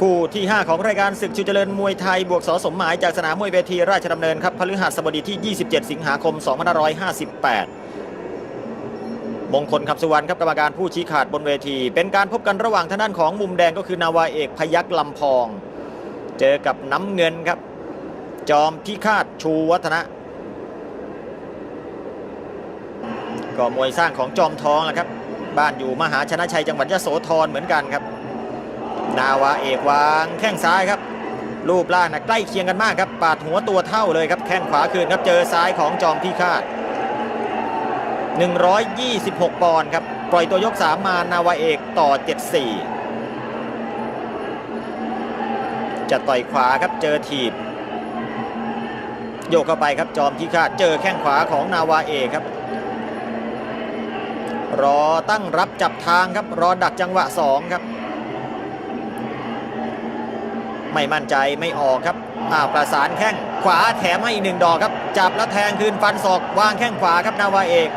คู่ที่ 5 ของรายการศึกชูเจริญมวยไทย บวกสอสมหมายจากสนามมวยเวทีราชดำเนินครับพฤหัสบดีที่ 27 สิงหาคม 2558 มงคลคำสุวรรณครับกรรมการผู้ชี้ขาดบนเวที เป็นการพบกันระหว่างทางด้านของมุมแดงก็คือนาวาเอกพยักลำพอง เจอกับน้ำเงินครับ จอมพิฆาตชูวัฒนะก็มวยสร้างของจอมทองแหละครับ บ้านอยู่มหาชนะชัยจังหวัดยะโสธรเหมือนกันครับ นาวาเอกวางแข้งซ้ายครับ รูปร่างนะใกล้เคียงกันมากครับ ปาดหัวตัวเท่าเลยครับ แข้งขวาคืนครับ เจอซ้ายของจอมพิฆาต126 ปอนด์ครับ ปล่อยตัวยก 3 มานาวาเอกต่อ 74 จะต่อยขวาครับ เจอถีบ โยกเข้าไปครับ จอมพิฆาตเจอแข้งขวาของนาวาเอกครับรอตั้งรับจับทางครับ รอดักจังหวะ 2 ครับ ไม่มั่นใจไม่ออกครับอ้าวประสานแข้งขวาแถมให้อีกหนึ่งดอกครับ จับแล้วแทงคืนฟันศอกวางแข้งขวาครับนาวาเอก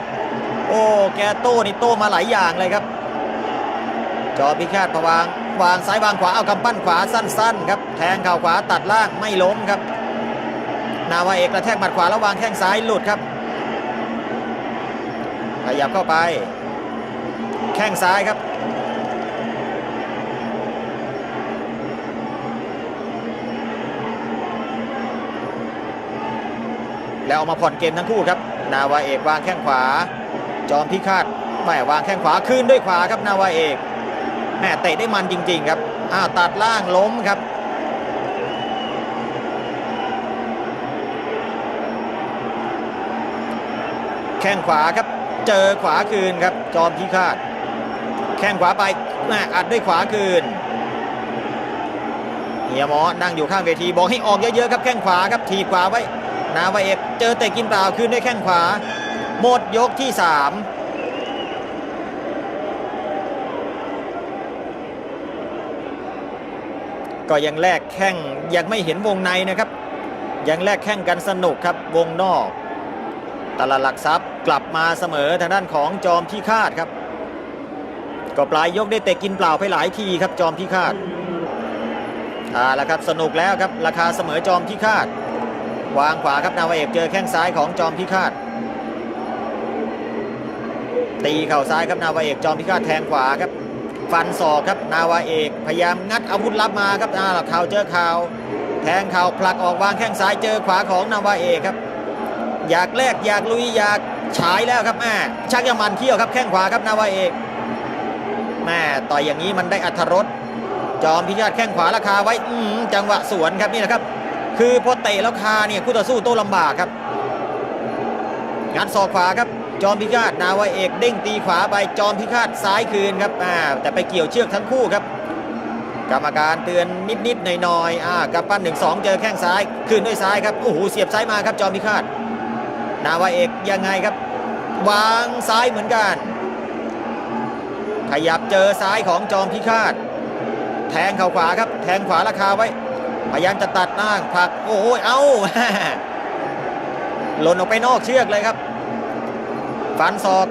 โอ้แกโต้นี่โต้มาหลายอย่างเลยครับ จอพิฆาตพะวางวางซ้ายวางขวาเอากำปั้นขวาสั้นๆครับแทงเข่าขวาตัดล่างไม่ล้มครับ นาวาเอกกระแทกหมัดขวาแล้ววางแข้งซ้ายหลุดครับขยับเข้าไป แข้งซ้ายครับ แล้วเอามาผ่อนเกมทั้งคู่ครับ นาวาเอกวางแข้งขวา จอมพิฆาตแม่วางแข้งขวาคืนด้วยขวาครับนาวาเอกแม่เตะได้มันจริง ๆ ครับอ้าวตัดล่างล้มครับแข้งขวาครับ เจอขวาคืนครับ จอมพิฆาต แข้งขวาไปแม่อัดด้วยขวาคืน เฮียมอนั่งอยู่ข้างเวทีบอกให้ออกเยอะๆครับ แข้งขวาครับ ถีบขวาไว้ นาวาเอกเจอเตะกินเปล่าคืนด้วยแข้งขวา หมดยกที่3ก็ยังแลกแข้งยังไม่เห็นวงในนะครับ ยังแลกแข้งกันสนุกครับวงนอกตลาดหลักทรัพย์กลับมาเสมอทางด้านของจอมพิฆาตครับ ก็ปลายยกได้เตะกินเปล่าไปหลายทีครับจอมพิฆาตอ่าแล้วครับสนุกแล้วครับราคาเสมอจอมพิฆาต วางขวาครับนาวเอกเจอแข้งซ้ายของจอมพิฆาตตีเข่าซ้ายครับนาวาเอกจอมพิฆาตแทงขวาครับ ฟันศอกครับนาวาเอก พยายามงัดอาวุธลับมาครับอ่าข่าวเจอข่าวแทงเข่าผลักออกวางแข้งซ้ายเจอขวาของนาวาเอกครับ อยากแลกอยากลุยอยากฉายแล้วครับแม่ชักยามันเขี้ยวครับแข้งขวาครับนาวาเอกแม่ต่อยอย่างนี้มันได้อัธรสจอมพิฆาตแข้งขวาราคาไว้อืจังหวะสวนครับนี่แหละครับ คือพอเตะแล้วคาเนี่ยคู่ต่อสู้โต้ลำบากครับงัดศอกขวาครับจอมพิฆาตนาวาเอกเด้งตีขวาไปจอมพิฆาตซ้ายคืนครับอ่าแต่ไปเกี่ยวเชือกทั้งคู่ครับ กรรมการเตือนนิดๆหน่อยๆอ่ากำปั้นหนึ่งสองเจอแข้งซ้ายคืนด้วยซ้ายครับโอ้โหเสียบซ้ายมาครับจอมพิฆาตนาวาเอกยังไงครับ วางซ้ายเหมือนกัน ขยับเจอซ้ายของจอมพิฆาต แทงเข่าขวาครับ แทงขวาราคาไว้ พยายามจะตัดล่าผักโอ้โหเอ้าหล่นออกไปนอกเชือกเลยครับ ฟันศอก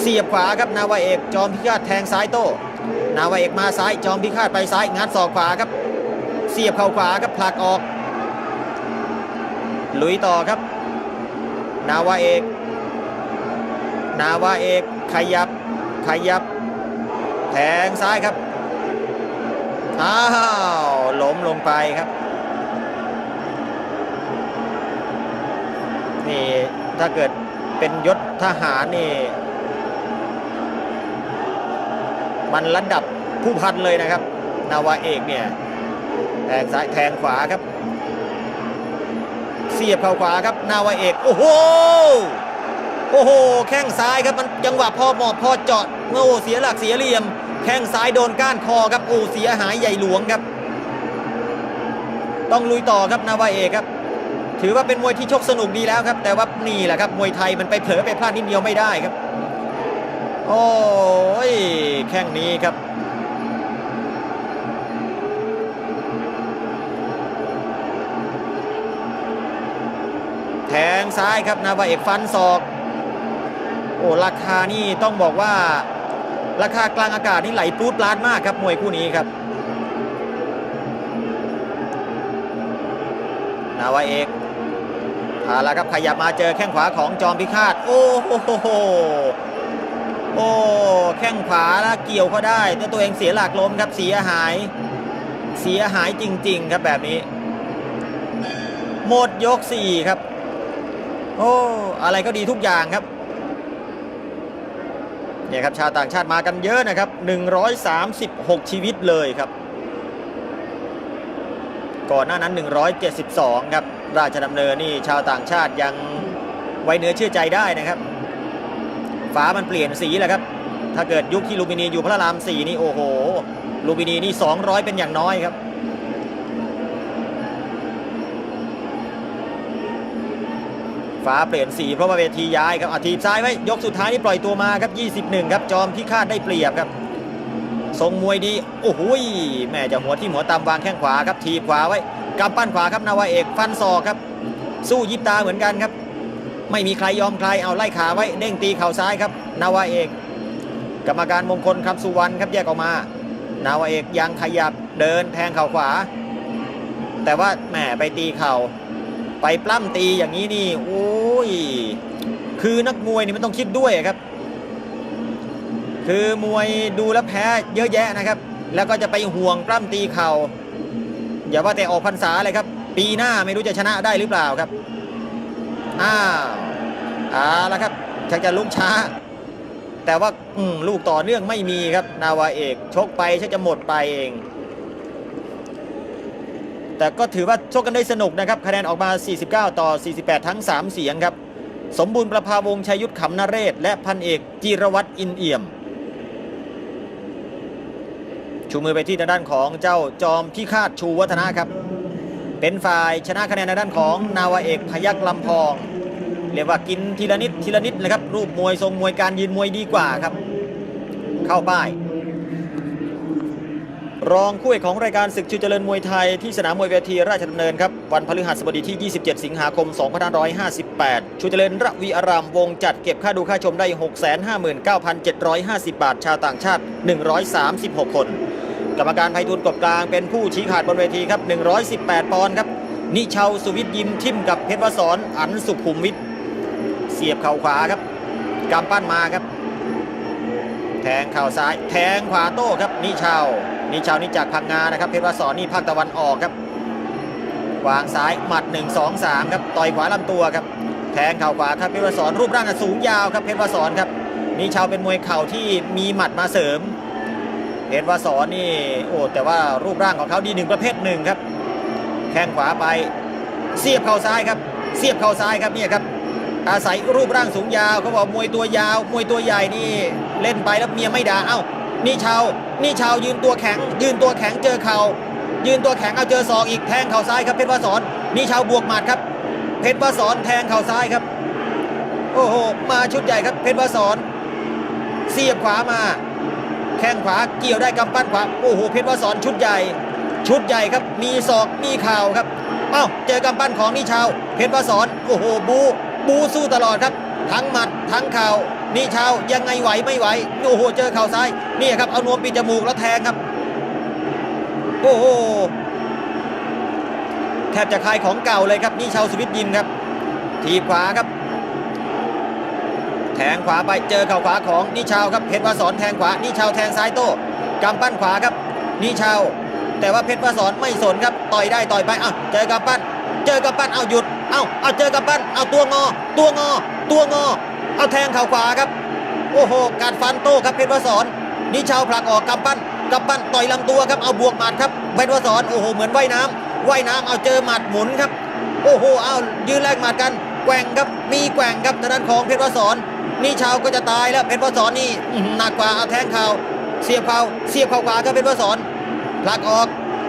เสียบขวาครับนาวาเอกจอมพิฆาตแทงซ้ายโต้นาวาเอกมาซ้ายจอมพิฆาตไปซ้ายงัดศอกขวาครับ เสียบเข่าขวาครับผลักออก ลุยต่อครับ นาวาเอก นาวาเอกขยับขยับ แทงซ้ายครับ อ้าวล้มลงไปครับ นี่ถ้าเกิดเป็นยศทหารนี่ มันระดับผู้พันเลยนะครับ นาวาเอกเนี่ยแทงซ้ายแทงขวาครับ เสียบเข่าขวาครับ นาวาเอก โอ้โหโอ้โห แข้งซ้ายครับมันจังหวะพอเหมาะพอเจาะโอ้เสียหลักเสียเหลี่ยม แข้งซ้ายโดนก้านคอครับโอ้เสียหายใหญ่หลวงครับ ต้องลุยต่อครับนาวาเอกครับ ถือว่าเป็นมวยที่ชกสนุกดีแล้วครับ แต่ว่านี่แหละครับมวยไทยมันไปเผลอไปพลาดนิดเดียวไม่ได้ครับ โอ้ยแข้งนี้ครับแทงซ้ายครับนาวาเอกฟันศอก โอ้ราคานี่ต้องบอกว่า ราคากลางอากาศนี่ไหลปูดปลาดมากครับมวยคู่นี้ครับนาวาเอกพาแล้วครับขยับมาเจอแข้งขวาของจอมพิฆาตโอ้โหโอ้แข้งขวาแล้วเกี่ยวเขาได้แต่ตัวเองเสียหลักล้มครับเสียหาย เสียหายจริง ๆ ครับแบบนี้ หมดยกสี่ครับ โอ้อะไรก็ดีทุกอย่างครับ เนี่ยครับชาวต่างชาติมากันเยอะนะครับ 136 ชีวิตเลยครับ ก่อนหน้านั้น 172 ครับ ราชดำเนินนี่ชาวต่างชาติยังไว้เนื้อเชื่อใจได้นะครับฟ้ามันเปลี่ยนสีแหละครับ ถ้าเกิดยุคที่ลูมินีอยู่พระราม4นี่โอ้โห ลูมินีนี่ 200 เป็นอย่างน้อยครับ ฟ้าเปลี่ยนสีเพราะว่าเวทีย้ายครับอาทีซ้ายไว้ยกสุดท้ายนี่ปล่อยตัวมาครับ 21 ครับ จอมพิฆาตได้เปรียบครับ ทรงมวยดี โอ้โหแม่จะหัวที่หัวตำวางแข้งขวาครับ ทีขวาไว้กำปั้นขวาครับนาวาเอกฟันศอกครับ สู้ยิบตาเหมือนกันครับ ไม่มีใครยอมใครเอาไล่ขาไว้เด้งตีเข่าซ้ายครับนาวาเอก กรรมการมงคลคำสุวรรณครับแยกออกมานาวาเอกยังขยับเดินแทงเข่าขวา แต่ว่าแหมไปตีเข่า ไปปล้ำตีอย่างนี้นี่โอ้ยคือนักมวยนี่มันต้องคิดด้วยครับ คือมวยดูแลแพ้เยอะแยะนะครับ แล้วก็จะไปห่วงปล้ำตีเข่าอย่าว่าแต่ออกพรรษาเลยครับ ปีหน้าไม่รู้จะชนะได้หรือเปล่าครับอ้าวเอาละครับชักจะลุกช้า แต่ว่าลูกต่อเนื่องไม่มีครับ นาวาเอกชกไปชักจะหมดไปเอง แต่ก็ถือว่าชกกันได้สนุกนะครับคะแนนออกมา 49 ต่อ 48 ทั้ง 3 เสียงครับ สมบูรณ์ประภาวงชัยยุทธขำนเรศ และพันเอกจีรวัตรอินเอี่ยม ชูมือไปที่ทางด้านของเจ้าจอมพิฆาตชูวัฒนะครับ เป็นฝ่ายชนะคะแนนในด้านของนาวาเอกพยักลำพอง เรียกว่ากินทีละนิดทีละนิดนะครับ รูปมวยทรงมวยการยืนมวยดีกว่าครับ เข้าป้าย รองคู่เอกของรายการศึกชิวเจริญมวยไทยที่สนามมวยเวทีราชดำเนินครับ วันพฤหัสบดีที่ 27 สิงหาคม 2558 ชูเจริญระวีอารามวงจัดเก็บค่าดูค่าชมได้ 659,750 บาท ชาวต่างชาติ 136 คน กรรมการไพฑูรย์กบกลางเป็นผู้ชี้ขาดบนเวทีครับ 118 ปอนด์ครับ นิเชาสุวิทย์ยิมทิมกับเพชรวสอนอันสุขุมวิทย์เสียบเข่าขวาครับกำปั้นมาครับ แทงเข่าซ้าย แทงขวาโต้ครับนิชาว นิชาวนี่จากพังงานะครับเพชรวสอนนี่ภาคตะวันออกครับวางซ้ายหมัด 1 2 3ครับต่อยขวาลำตัวครับแทงเข่าขวาครับเพชรวสอนรูปร่างสูงยาวครับเพชรวสอนครับนิชาวเป็นมวยเข่าที่มีหมัดมาเสริมเพชรวสอนนี่โอ้แต่ว่ารูปร่างของเขาดีหนึ่งประเภทหนึ่งครับแข้งขวาไปเสียบเข่าซ้ายครับเสียบเข่าซ้ายครับเนี่ยครับอาศัยรูปร่างสูงยาวเขาบอกมวยตัวยาว มวยตัวใหญ่นี่เล่นไปแล้วเมียไม่ด่าเอ้านี่ชาว นี่ชาวยืนตัวแข็ง ยืนตัวแข็งเจอเข่ายืนตัวแข็งเอาเจอศอกอีกแทงเข่าซ้ายครับเพชรวสอนนี่ชาวบวกหมัดครับ เพชรวสอนแทงเข่าซ้ายครับ โอ้โหมาชุดใหญ่ครับเพชรวสอนเสียบขวามา แข้งขวาเกี่ยวได้กำปั้นขวาโอ้โหเพชรวสอนชุดใหญ่ ชุดใหญ่ครับมีศอกมีเข่าวครับเอ้าเจอกำปั้นของนิชาว เพชรวสอนโอ้โหบูบูสู้ตลอดครับ ทั้งหมัดทั้งเข่า นิชาวยังไงไหวไม่ไหวโอ้โหเจอเข่าซ้ายนี่ครับเอานวมปิดจมูกแล้วแทงครับ โอ้โหแทบจะคลายของเก่าเลยครับนิชาวสวิตยิมครับ ทีบขวาครับ แทงขวาไปเจอเข่าขวาของนิชาวครับเพชรวสอนแทงขวานิชาวแทงซ้ายโต้กำปั้นขวาครับนิชาวแต่ว่าเพชรวสอนไม่สนครับต่อยได้ต่อยไปอ้าเจอกำปั้น เจอกำปั้นเอาหยุดเอาเอาเจอกำปั้นเอาตัวงอ ตัวงอ ตัวงอ เอาแทงเข่าขวาครับ โอ้โห การฟันโต้ครับเพชรวสอนนิชาวผลักออกกำปั้นกำปั้นต่อยลำตัวครับเอาบวกหมัดครับเพชรวสอนโอ้โหเหมือนว่ายน้ำว่ายน้ำเอาเจอหมัดหมุนครับ โอ้โหเอายืนแลกหมัดกันแกว่งครับมีแกว่งครับทางด้านของเพชรวสอนนี่ชาวก็จะตายแล้วเพชรวสอนนี่หนักกว่าเอาแทงเข่าเสียบเข่าเสียบเข่าขวาครับเพชรวสอนผลักออก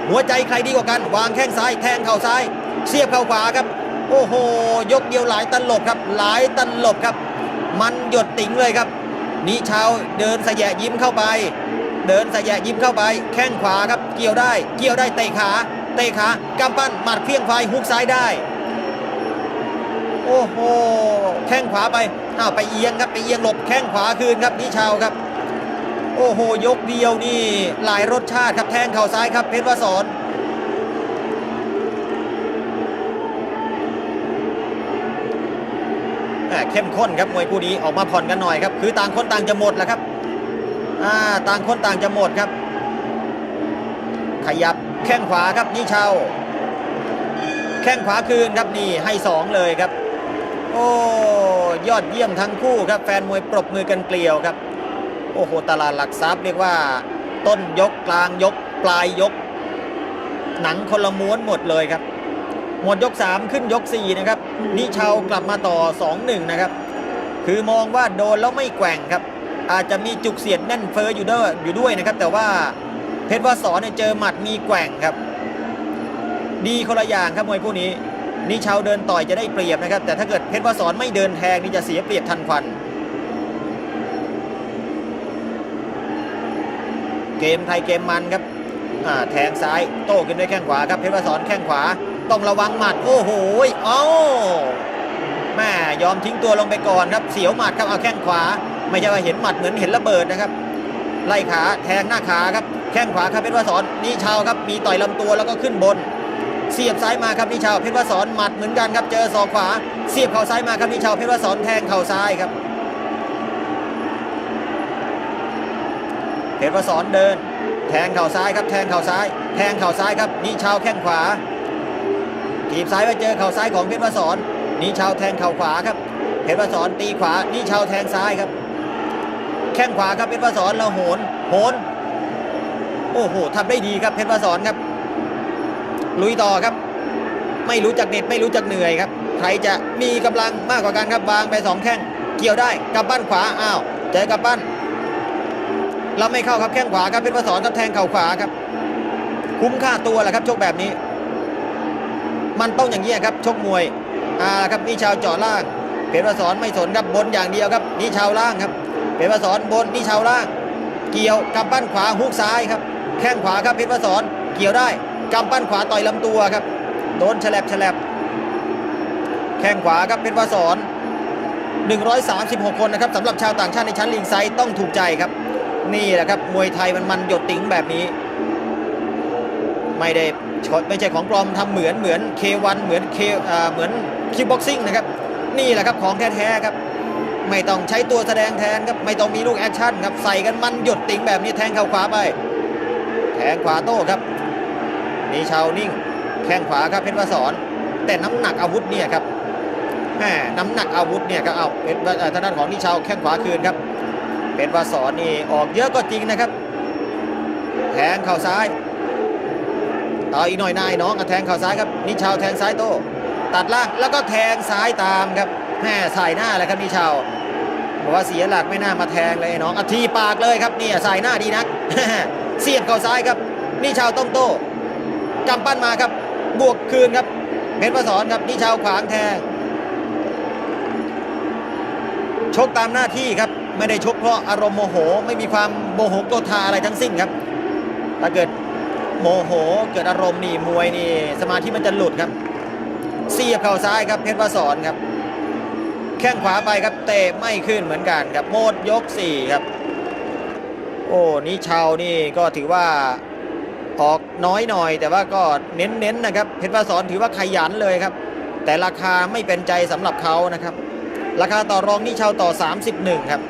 หัวใจใครดีกว่ากัน วางแข้งซ้ายแทงเข่าซ้าย เสียบเข่าขวาครับ โอ้โห ยกเดียวหลายตลบครับ หลายตลบครับ มันหยดติ๋งเลยครับนี่ชาวเดินสยะยิ้มเข้าไป เดินสยะยิ้มเข้าไป แข้งขวาครับ เกี่ยวได้ เกี่ยวได้เตะขาเตะขากำปั้นหมัดเพียงไฟฮุกซ้ายได้ โอ้โหแข้งขวาไปอ้าวไปเอียงครับไปเอียงหลบแข้งขวาคืนครับนิชาวครับ โอ้โหยกเดียวนี่หลายรสชาติครับแทงเข่าซ้ายครับเพชรวสอน เข้มข้นครับมวยคู่นี้ออกมาผ่อนกันหน่อยครับ คือต่างคนต่างจะหมดแล้วครับต่างคนต่างจะหมดครับ ขยับแข้งขวาครับนิชาแข้งขวาคืนครับนี่ให้สองเลยครับ โอ้ยอดเยี่ยมทั้งคู่ครับ แฟนมวยปรบมือกันเกลียวครับ โอ้โหตลาดหลักทรัพย์เรียกว่า ต้นยกกลางยกปลายยก หนังคนละม้วนหมดเลยครับ หมดยก 3 ขึ้นยก 4 นะครับนิชาวกลับมาต่อ 2-1 นะครับ คือมองว่าโดนแล้วไม่แกว่งครับ อาจจะมีจุกเสียดแน่นเฟ้ออยู่ด้วยอยู่ด้วยนะครับ แต่ว่าเพชรวสอนเนี่ยเจอหมัดมีแกว่งครับ ดีคนละอย่างครับมวยคู่นี้นิชาวเดินต่อยจะได้เปรียบนะครับ แต่ถ้าเกิดเพชรวสอนไม่เดินแทงนี่จะเสียเปรียบทันควันเกมไทยเกมมันครับแทงซ้ายโต้ขึ้นด้วยแข้งขวาครับเพชรวสอนแข้งขวา ต้องระวังหมัดโอ้โหเอ้าแม่ยอมทิ้งตัวลงไปก่อนครับเสียวหมัดครับเอาแข้งขวา ไม่ใช่ว่าเห็นหมัดเหมือนเห็นระเบิดนะครับ ไล่ขาแทงหน้าขาครับแข้งขวาครับเพชรวสอนนี่ชาวครับมีต่อยลำตัวแล้วก็ขึ้นบน เสียบซ้ายมาครับนิชาวเพชรวสอนหมัดเหมือนกันครับเจอศอกขวา เสียบเข่าซ้ายมาครับนิชาวเพชรวสอนแทงเข่าซ้ายครับเพชรวสอนเดิน แทงเข่าซ้ายครับ แทงเข่าซ้าย แทงเข่าซ้ายครับนิชาวแข้งขวา ถีบซ้ายไปเจอเข่าซ้ายของเพชรวสอนนิชาวแทงเข่าขวาครับเพชรวสอนตีขวานิชาวแทงซ้ายครับ แข้งขวาครับเพชรวสอนเราโหนโหนโอ้โหทำได้ดีครับเพชรวสอนครับ ลุยต่อครับ ไม่รู้จักเหน็ดไม่รู้จักเหนื่อยครับ ใครจะมีกำลังมากกว่ากันครับวางไปสองแข้งเกี่ยวได้กับบ้านขวาอ้าวเจอกับบ้านเราไม่เข้าครับแข้งขวาครับเพชรวสอนครับแทงเข่าขวาครับ คุ้มค่าตัวแหละครับโชกแบบนี้ มันต้องอย่างนี้ครับชกมวยอ่าครับนี่ชาวจาะล่างเพชรวสอนไม่สนครับบนอย่างเดียวครับนี่ชาวล่างครับเพชรวสอนบนนี่ชาวล่าง เกี่ยวกำปั้นขวาฮุกซ้ายครับแข้งขวาครับเพชรวสอนเกี่ยวได้กำปั้นขวาต่อยลำตัวครับโดนฉลับฉลับแข้งขวาครับเพชรวสอน136 คนนะครับสำหรับชาวต่างชาติในชั้นลีกไซด์ต้องถูกใจครับ นี่แหละครับมวยไทยมันมันหยดติ๋งแบบนี้ ไม่ได้ ชดไม่ใช่ของปลอมทำเหมือนเหมือน K1 เหมือน K อ่าเหมือนคิกบ็อกซิ่งนะครับนี่แหละครับของแท้ๆครับไม่ต้องใช้ตัวแสดงแทนครับไม่ต้องมีลูกแอคชั่นครับใส่กันมันหยดติ๋งแบบนี้แทงเข่าขวาไป แทงขวาโต้ครับนี่ชาวนิ่งแข้งขวาครับเพชรวสอนแต่น้ำหนักอาวุธเนี่ยครับแหมน้ำหนักอาวุธเนี่ยครับเอาเป็นเอ่อทางด้านของนิชาวแข้งขวาคืนครับเป็นวสอนนี่ออกเยอะก็จริงนะครับ แทงเข่าซ้าย เอาอีกหน่อยนายน้องอะแทงเข่าซ้ายครับนิชาวแทงซ้ายโต้ตัดล่างแล้วก็แทงซ้ายตามครับแม่ใส่หน้าเลยครับนิชาวบอกว่าเสียหลักไม่น่ามาแทงเลยน้องอทีปากเลยครับเนี่ยใส่หน้าดีนักเสียบเข่าซ้ายครับนิชาวต้องโต้กำปั้นมาครับบวกคืนครับเพชรวสอนครับนิชาวขวางแทงชกตามหน้าที่ครับไม่ได้ชกเพราะอารมณ์โมโห ไม่มีความโมโหโกรธาอะไรทั้งสิ้นครับ ถ้าเกิด โมโหเกิดอารมณ์นี่มวยนี่สมาธิมันจะหลุดครับเสียบเข่าซ้ายครับเพชรวสอนครับ แข้งขวาไปครับเตะไม่ขึ้นเหมือนกันครับโมดยก4ครับ โอ้นี่ชาวนี่ก็ถือว่าออกน้อยหน่อย แต่ว่าก็เน้นๆนะครับเพชรวสอนถือว่าขยันเลยครับ แต่ราคาไม่เป็นใจสำหรับเขานะครับ ราคาต่อรองนี่เชาต่อ 31 ครับ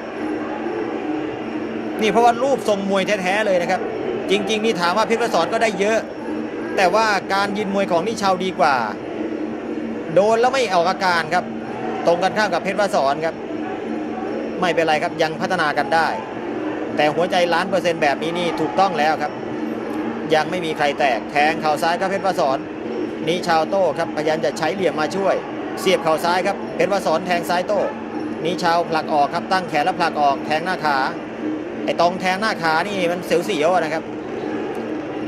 นี่เพราะว่ารูปทรงมวยแท้ๆเลยนะครับ จริง ๆ นี่ถามว่าเพชรประสอนก็ได้เยอะ แต่ว่าการยืนมวยของนิชาวดีกว่า โดนแล้วไม่ออกอาการครับ ตรงกันข้ามกับเพชรประสอนครับ ไม่เป็นไรครับยังพัฒนากันได้ แต่หัวใจล้านเปอร์เซ็นต์แบบนี้นี่ถูกต้องแล้วครับ ยังไม่มีใครแตกแทงเข่าซ้ายครับเพชรประสอนนิชาวโต้ครับพยายามจะใช้เหลี่ยมมาช่วย เสียบเข่าซ้ายครับเพชรวสอนแทงซ้ายโต้นิชาวผลักออกครับตั้งแขนแล้วผลักออกแทงหน้าขาไอ้ตรงแทงหน้าขานี่มันเสียวๆนะครับ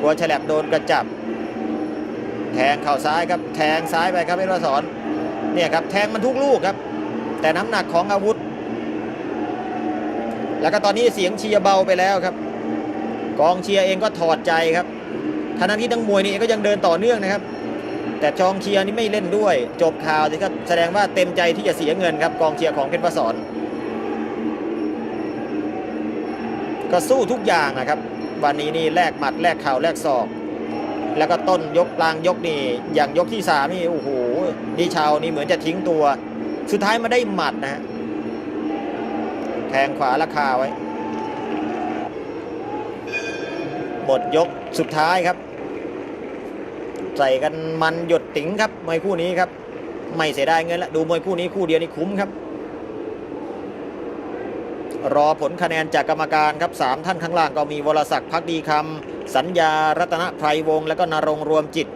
กัวฉลับโดนกระจับ แทงเข่าซ้ายครับ แทงซ้ายไปครับเพชรวสอนเนี่ยครับแทงมันทุกลูกครับ แต่น้ำหนักของอาวุธ แล้วก็ตอนนี้เสียงเชียร์เบาไปแล้วครับ กองเชียร์เองก็ถอดใจครับขณะที่ทั้งมวยนี่ก็ยังเดินต่อเนื่องนะครับ แต่จองเชียร์นี่ไม่เล่นด้วย จบข่าวนี่ก็แสดงว่าเต็มใจที่จะเสียเงินครับ กองเชียร์ของเพชรประสอนก็สู้ทุกอย่างนะครับ วันนี้นี่แลกหมัดแลกเข่าแลกศอก แล้วก็ต้นยกกลางยกนี่ อย่างยกที่สามนี่โอ้โหนี่ชาวนี่เหมือนจะทิ้งตัว สุดท้ายมาได้หมัดนะฮะแทงขวาราคาไว้ หมดยกสุดท้ายครับ ใส่กันมันหยดติ๋งครับมวยคู่นี้ครับ ไม่เสียดายเงินละดูมวยคู่นี้คู่เดียวนี่คุ้มครับ รอผลคะแนนจากกรรมการครับสามท่านข้างล่างก็มีวรศักดิ์พักดีคำสัญญารัตนไพรวงศ์และก็นรงรวมจิต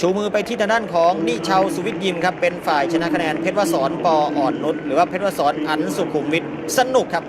ชูมือไปที่ทางด้านของนิชาวสุวิทย์ยิมครับเป็นฝ่ายชนะคะแนนเพชรวสอนปออ่อนนุชหรือว่าเพชรวสอนอันสุขุมวิทสนุกครับ